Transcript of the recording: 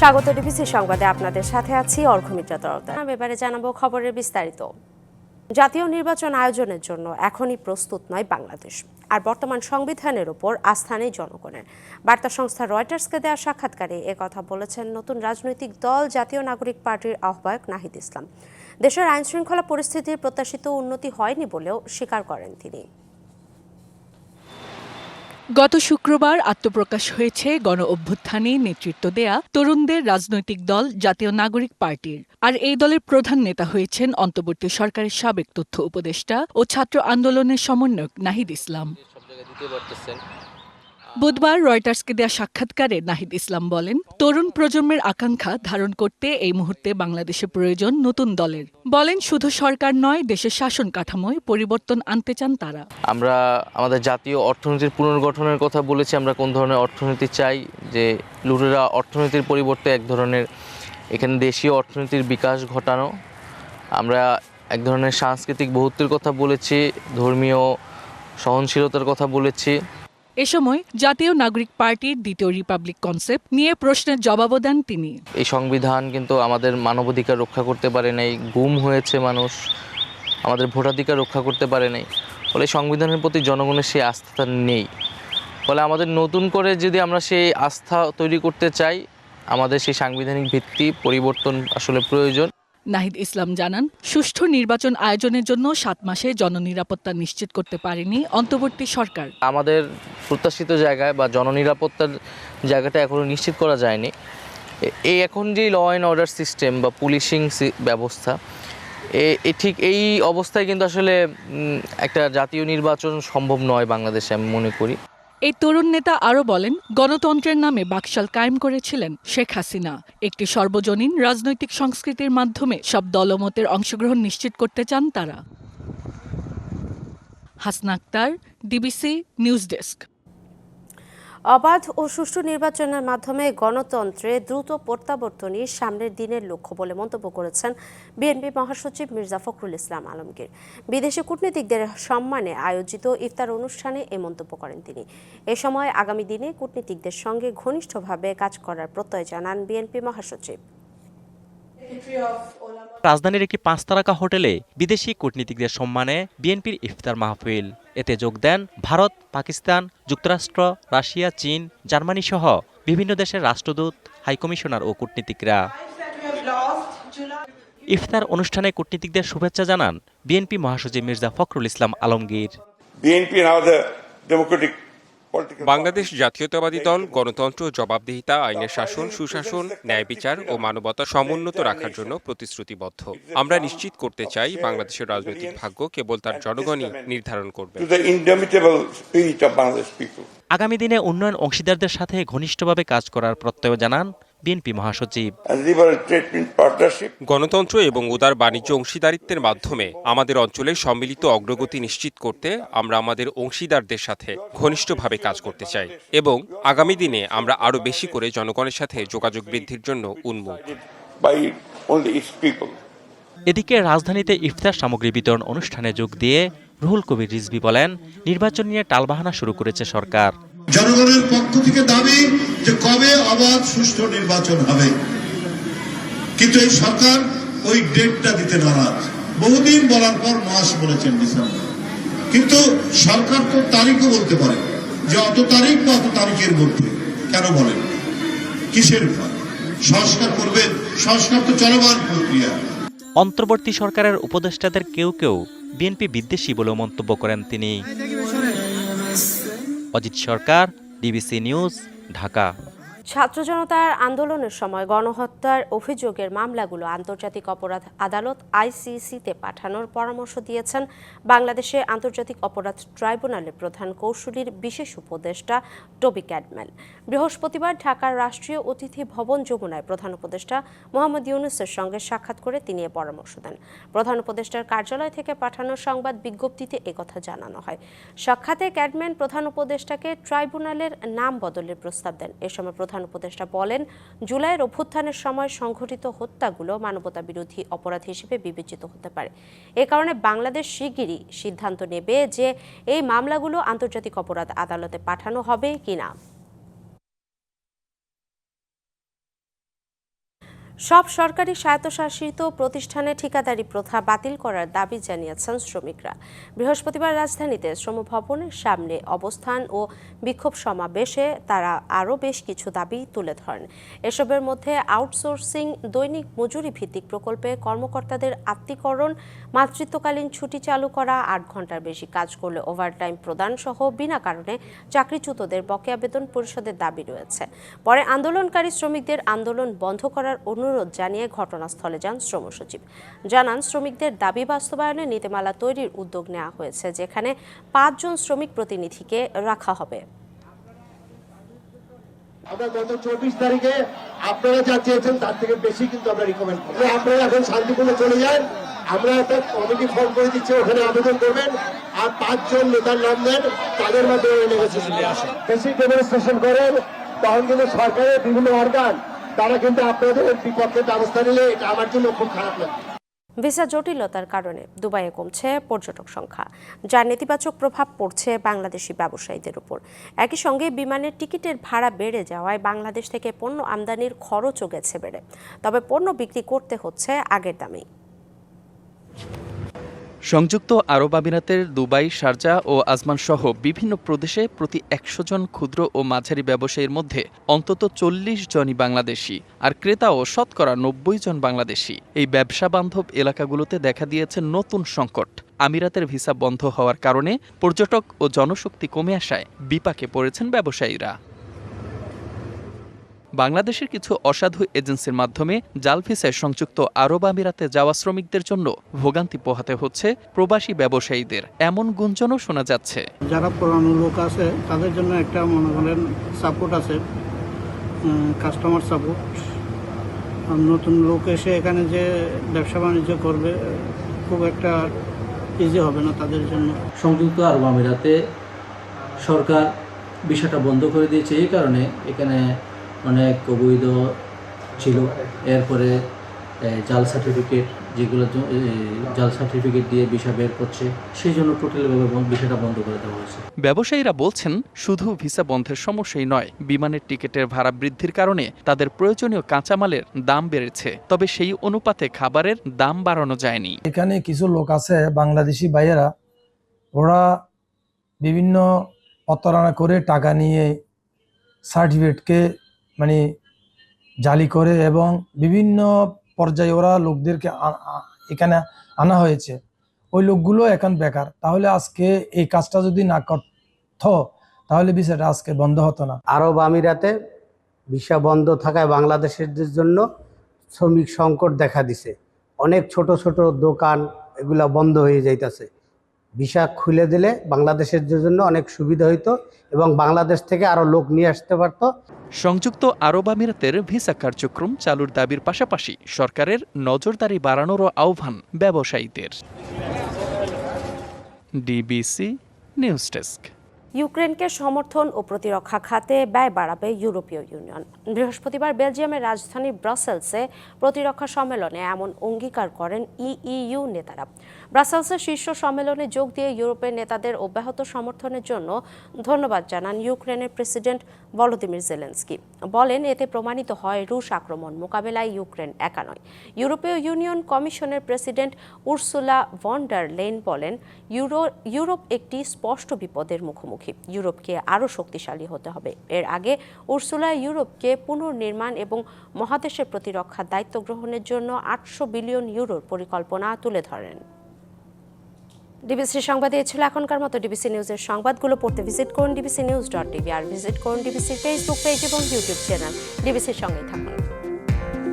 স্বাগত ডিবিসি সংবাদে আপনাদের সাথে আছি অর্ঘমিত্রা তরফদার। এবারে জানাব খবরের বিস্তারিত। জাতীয় নির্বাচন আয়োজনের জন্য এখনই প্রস্তুত নয় বাংলাদেশ, আর বর্তমান সংবিধানের ওপর আস্থা নেই জনগণের। বার্তা সংস্থা রয়টার্সকে দেওয়া সাক্ষাৎকারে কথা বলেছেন নতুন রাজনৈতিক দল জাতীয় নাগরিক পার্টির আহ্বায়ক নাহিদ ইসলাম। দেশের আইন শৃঙ্খলা পরিস্থিতির প্রত্যাশিত উন্নতি হয়নি বলেও স্বীকার করেন তিনি। গত শুক্রবার আত্মপ্রকাশ হয়েছে গণ অভ্যুত্থানে নেতৃত্ব দেয়া তরুণদের রাজনৈতিক দল জাতীয় নাগরিক পার্টির। আর এই দলের প্রধান নেতা হয়েছেন অন্তর্বর্তী সরকারের সাবেক তথ্য উপদেষ্টা ও ছাত্র আন্দোলনের সমন্বয়ক নাহিদ ইসলাম। বুধবার রয়টার্সকে দেয়া সাক্ষাৎকারে নাহিদ ইসলাম বলেন, তরুণ প্রজন্মের আকাঙ্ক্ষা ধারণ করতে এই মুহূর্তে বাংলাদেশে প্রয়োজন নতুন দলের। বলেন, শুধু সরকার নয়, দেশের শাসন কাঠামোয় পরিবর্তন আনতে চান তারা। আমরা আমাদের জাতীয় অর্থনীতির পুনর্গঠনের কথা বলেছি, আমরা কোন ধরনের অর্থনীতি চাই, যে লুটেরা অর্থনীতির পরিবর্তে এক ধরনের, এখানে দেশীয় অর্থনীতির বিকাশ ঘটানো। আমরা এক ধরনের সাংস্কৃতিক বহুত্বের কথা বলেছি, ধর্মীয় সহনশীলতার কথা বলেছি। এ সময় জাতীয় নাগরিক পার্টির দ্বিতীয় রিপাবলিক কনসেপ্ট নিয়ে প্রশ্নের জবাবও দেন তিনি। এই সংবিধান কিন্তু আমাদের মানবাধিকার রক্ষা করতে পারে নাই, গুম হয়েছে মানুষ, আমাদের ভোটাধিকার রক্ষা করতে পারে নাই। ফলে সংবিধানের প্রতি জনগণের সেই আস্থা নেই। ফলে আমাদের নতুন করে যদি আমরা সেই আস্থা তৈরি করতে চাই, আমাদের সেই সাংবিধানিক ভিত্তি পরিবর্তন আসলে প্রয়োজন। নাহিদ ইসলাম জানান, সুষ্ঠু নির্বাচন আয়োজনের জন্য সাত মাসে জননিরাপত্তা নিশ্চিত করতে পারেনি অন্তর্বর্তী সরকার। আমাদের প্রত্যাশিত জায়গায় বা জননিরাপত্তার জায়গাটা এখনও নিশ্চিত করা যায়নি। এই এখন যে ল অ্যান্ড অর্ডার সিস্টেম বা পুলিশিং ব্যবস্থা, এ ঠিক এই অবস্থায় কিন্তু আসলে একটা জাতীয় নির্বাচন সম্ভব নয় বাংলাদেশে আমি মনে করি। এই তরুণ নেতা আরও বলেন, গণতন্ত্রের নামে বাকশাল কায়েম করেছিলেন শেখ হাসিনা। একটি সর্বজনীন রাজনৈতিক সংস্কৃতির মাধ্যমে সব দলমতের অংশগ্রহণ নিশ্চিত করতে চান তারা। Hasna Akter, DBC news desk. অবাধ ও সুষ্ঠু নির্বাচনের মাধ্যমে গণতন্ত্রে দ্রুত প্রত্যাবর্তনই সামনের দিনের লক্ষ্য বলে মন্তব্য করেছেন বিএনপি মহাসচিব মির্জা ফখরুল ইসলাম আলমগীর। বিদেশি কূটনীতিকদের সম্মানে আয়োজিত ইফতার অনুষ্ঠানে এ মন্তব্য করেন তিনি। এ সময় আগামী দিনে কূটনীতিকদের সঙ্গে ঘনিষ্ঠভাবে কাজ করার প্রত্যয় জানান বিএনপি মহাসচিব। রাজধানীর একটি পাঁচ তারকা হোটেলে বিদেশি কূটনীতিকদের সম্মানে বিএনপির ইফতার মাহফিল। এতে যোগ দেন ভারত পাকিস্তান যুক্তরাষ্ট্র রাশিয়া চীন জার্মানি সহ বিভিন্ন দেশের রাষ্ট্রদূত হাইকমিশনার ও কূটনীতিকরা। ইফতার অনুষ্ঠানে কূটনীতিকদের শুভেচ্ছা জানান বিএনপি মহাসচিব মির্জা ফখরুল ইসলাম আলমগীর। BNP and বাংলাদেশ জাতীয়তাবাদী দল গণতন্ত্র জবাবদিহিতা আইনের শাসন সুশাসন ন্যায় বিচার ও মানবতা সমুন্নত রাখার জন্য প্রতিশ্রুতিবদ্ধ। আমরা নিশ্চিত করতে চাই বাংলাদেশের রাজনৈতিক ভাগ্য কেবল তার জনগণই নির্ধারণ করবে. আগামী দিনে উন্নয়ন অংশীদারদের সাথে ঘনিষ্ঠভাবে কাজ করার প্রত্যয় জানান বিএনপি মহাসচিব। গণতন্ত্র এবং উদার বাণিজ্য অংশীদারিত্বের মাধ্যমে আমাদের অঞ্চলের সম্মিলিত অগ্রগতি নিশ্চিত করতে আমরা আমাদের অংশীদারদের সাথে ঘনিষ্ঠভাবে কাজ করতে চাই এবং আগামী দিনে আমরা আরও বেশি করে জনগণের সাথে যোগাযোগ বৃদ্ধির জন্য উন্মুখ. এদিকে রাজধানীতে ইফতার সামগ্রী বিতরণ অনুষ্ঠানে যোগ দিয়ে রুহুল কবির রিজভি বলেন নির্বাচন নিয়ে টালবাহানা শুরু করেছে সরকার। জনগণের পক্ষ থেকে দাবি যে কবে অবাধ সুষ্ঠু নির্বাচন হবে। কিন্তু এই সরকার ওই ডেটটা দিতে নারাজ। বহুদিন বলার পর মাস বলেছেন ডিসেম্বর। কিন্তু সরকার তো তারিখও বলতে পারে। যে অত তারিখ বা অত তারিখের মধ্যে কেন বলেন? কিসের সংস্কার করবেন, সংস্কার তো চলমান প্রক্রিয়া। অন্তর্বর্তী সরকারের উপদেষ্টাদের কেউ কেউ বিএনপি বিদ্বেষী বলেও মন্তব্য করেন তিনি। Ajit Sarkar DBC news Dhaka. ছাত্র জনতার আন্দোলনের সময় গণহত্যার অভিযোগের মামলাগুলো আন্তর্জাতিক অপরাধ আদালত আইসিসিতে পাঠানোর পরামর্শ দিয়েছেন। বাংলাদেশে আন্তর্জাতিক অপরাধ ট্রাইব্যুনালের প্রধান কৌশলীর বিশেষ উপদেষ্টা টবি ক্যাডম্যান বৃহস্পতিবার ঢাকার রাষ্ট্রীয় অতিথি ভবন যমুনায় প্রধান উপদেষ্টা মোহাম্মদ ইউনুসের সঙ্গে সাক্ষাৎ করে তিনি এ পরামর্শ দেন। প্রধান উপদেষ্টার কার্যালয় থেকে পাঠানো সংবাদ বিজ্ঞপ্তিতে একথা জানানো হয়। সাক্ষাতে ক্যাডম্যান প্রধান উপদেষ্টাকে ট্রাইব্যুনালের নাম বদলের প্রস্তাব দেন। এ সময় প্রধান উপদেষ্টা বলেন, জুলাইয়ের অভ্যুত্থানের সময় সংঘটিত হত্যাগুলো মানবতা বিরোধী অপরাধ হিসেবে বিবেচিত হতে পারে। এ কারণে বাংলাদেশ শিগগিরই সিদ্ধান্ত নেবে যে এই মামলাগুলো আন্তর্জাতিক অপরাধ আদালতে পাঠানো হবে কিনা। সব সরকারি স্বায়ত্তশাসিত প্রতিষ্ঠানে ঠিকাদারি প্রথা বাতিল করার দাবি জানিয়েছেন শ্রমিকরা। বৃহস্পতিবার রাজধানীতে শ্রম ভবনের সামনে অবস্থান ও বিক্ষোভ সমাবেশে তারা আরও বেশ কিছু দাবি তুলে ধরেন। এসবের মধ্যে আউটসোর্সিং, দৈনিক মজুরি ভিত্তিক প্রকল্পে কর্মকর্তাদের আত্মীকরণ, মাতৃত্বকালীন ছুটি চালু করা, আট ঘণ্টার বেশি কাজ করলে ওভারটাইম প্রদান সহ বিনা কারণে চাকরিচ্যুতদের বকেয়া বেতন পরিশোধের দাবি রয়েছে। পরে আন্দোলনকারী শ্রমিকদের আন্দোলন বন্ধ করার অনুরোধ জানিয়ে ঘটনাস্থলে যান শ্রম সচিব। জানান শ্রমিকদের দাবি বাস্তবায়নে নীতিমালা তৈরির উদ্যোগ নেওয়া হয়েছে যেখানে পাঁচজন শ্রমিক প্রতিনিধিকে রাখা হবে। আমরা গত চব্বিশ তারিখে আপনারা যা চেয়েছেন তার থেকে বেশি কিন্তু আমরা রিকমেন্ড করি আপনারা এখন শান্তিপূর্ণ চলে যান আমরা একটা কমিটি ফর্ম করে দিচ্ছি ওখানে আবেদন করবেন আর পাঁচজন নেতার নাম দেন তাদের মাধ্যমে নেগোসিয়েশন আসে বেশি ডেমনস্ট্রেশন করেন তখন কিন্তু সরকারের বিভিন্ন অর্গান তারা কিন্তু আপনাদের বিপক্ষে ব্যবস্থা নিলে এটা আমার জন্য খুব খারাপ লাগে। ভিসা জটিলতার কারণে দুবাইয়ে কমছে পর্যটক সংখ্যা। যার নেতিবাচক প্রভাব পড়ছে বাংলাদেশি ব্যবসায়ীদের উপর। একই সঙ্গে বিমানের টিকিটের ভাড়া বেড়ে যাওয়ায় বাংলাদেশ থেকে পণ্য আমদানির খরচও গেছে বেড়ে। তবে পণ্য বিক্রি করতে হচ্ছে আগের দামেই। সংযুক্ত আরব আমিরাতের দুবাই, শারজা ও আজমান সহ বিভিন্ন প্রদেশে প্রতি একশো জন ক্ষুদ্র ও মাঝারি ব্যবসায়ীর মধ্যে অন্তত চল্লিশ জনই বাংলাদেশি আর ক্রেতা ও শতকরা নব্বই জন বাংলাদেশি। এই ব্যবসা বান্ধব এলাকাগুলোতে দেখা দিয়েছে নতুন সংকট। আমিরাতের ভিসা বন্ধ হওয়ার কারণে পর্যটক ও জনশক্তি কমে আসায় বিপাকে পড়েছেন ব্যবসায়ীরা। বাংলাদেশের কিছু অসাধু এজেন্সির মাধ্যমে জাল ভিসায় সংযুক্ত আরব আমিরাতে যাওয়া শ্রমিকদের জন্য ভোগান্তি পোহাতে হচ্ছে প্রবাসী ব্যবসায়ীদের। এমন গুঞ্জনও শোনা যাচ্ছে। যারা পুরানো লোক আছে তাদের জন্য একটা মনে করেন সাপোর্ট আছে কাস্টমার সাপোর্ট নতুন লোক এসে এখানে যে ব্যবসা বাণিজ্য করবে খুব একটা ইজি হবে না তাদের জন্য। সংযুক্ত আরব আমিরাতে সরকার বিষয়টা বন্ধ করে দিয়েছে এই কারণে এখানে অনেক অবৈধ ছিল। এরপরে জাল সার্টিফিকেট যেগুলো জাল সার্টিফিকেট দিয়ে ভিসা বের করছে সেই জন্য টোটালভাবে বিষয়টা বন্ধ করে দেওয়া হয়েছে। ব্যবসায়ীরা বলছেন শুধু ভিসা বন্ধের সমস্যাই নয় বিমানের টিকিটের ভাড়া বৃদ্ধির কারণে তাদের প্রয়োজনীয় কাঁচামালের দাম বেড়েছে তবে সেই অনুপাতে খাবারের দাম বাড়ানো যায়নি। এখানে কিছু লোক আছে বাংলাদেশি ভাইয়েরা ওরা বিভিন্ন প্রতারণা করে টাকা নিয়ে সার্টিফিকেটকে মানে জালি করে এবং বিভিন্ন পর্যায়ে ওরা লোকদেরকে এখানে আনা হয়েছে। ওই লোকগুলো এখন বেকার। তাহলে আজকে এই কাজটা যদি না করত, তাহলে বিষয়টা আজকে বন্ধ হতো না। আরব আমিরাতে ভিসা বন্ধ থাকায় বাংলাদেশের জন্য শ্রমিক সংকট দেখা দিছে। অনেক ছোট ছোট দোকান এগুলা বন্ধ হয়ে যাইতেছে। ভিসা খুলে দিলে বাংলাদেশের জন্য অনেক সুবিধা হইতো এবং বাংলাদেশ থেকে আরও লোক নিয়ে আসতে পারত। সংযুক্ত আরব আমিরাতের ভিসা কার্যক্রম চালুর দাবির পাশাপাশি সরকারের নজরদারি বাড়ানোরও আহ্বান ব্যবসায়ীদের। DBC news desk. ইউক্রেনকে সমর্থন ও প্রতিরক্ষা খাতে ব্যয় বাড়াবে ইউরোপীয় ইউনিয়ন। বৃহস্পতিবার বেলজিয়ামের রাজধানী ব্রাসেলসে প্রতিরক্ষা সম্মেলনে এমন অঙ্গীকার করেন ইইউ নেতারা। ব্রাসেলসের শীর্ষ সম্মেলনে যোগ দিয়ে ইউরোপের নেতাদের অব্যাহত সমর্থনের জন্য ধন্যবাদ জানান ইউক্রেনের প্রেসিডেন্ট ভলোদিমির জেলেন্সকি। বলেন, এতে প্রমাণিত হয় রুশ আক্রমণ মোকাবেলায় ইউক্রেন একা নয়। ইউরোপীয় ইউনিয়ন কমিশনের president Ursula von der Leyen বলেন, ইউরো ইউরোপ একটি স্পষ্ট বিপদের মুখোমুখি। ইউরোপকে আরও শক্তিশালী হতে হবে। এর আগে উর্সুলা ইউরোপকে পুনর্নির্মাণ এবং মহাদেশের প্রতিরক্ষার দায়িত্ব গ্রহণের জন্য আটশো বিলিয়ন ইউরোর পরিকল্পনা তুলে ধরেন। ডিবিসি সংবাদে এ ছিল এখনকার মতো। ডিবিসি নিউজের সংবাদগুলো পড়তে ভিজিট করুন ডিবিসি নিউজ ডট টিভি আর ভিজিট করুন ডিবিসির ফেসবুক পেজ এবং ইউটিউব চ্যানেল। ডিবিসির সঙ্গেই থাকুন।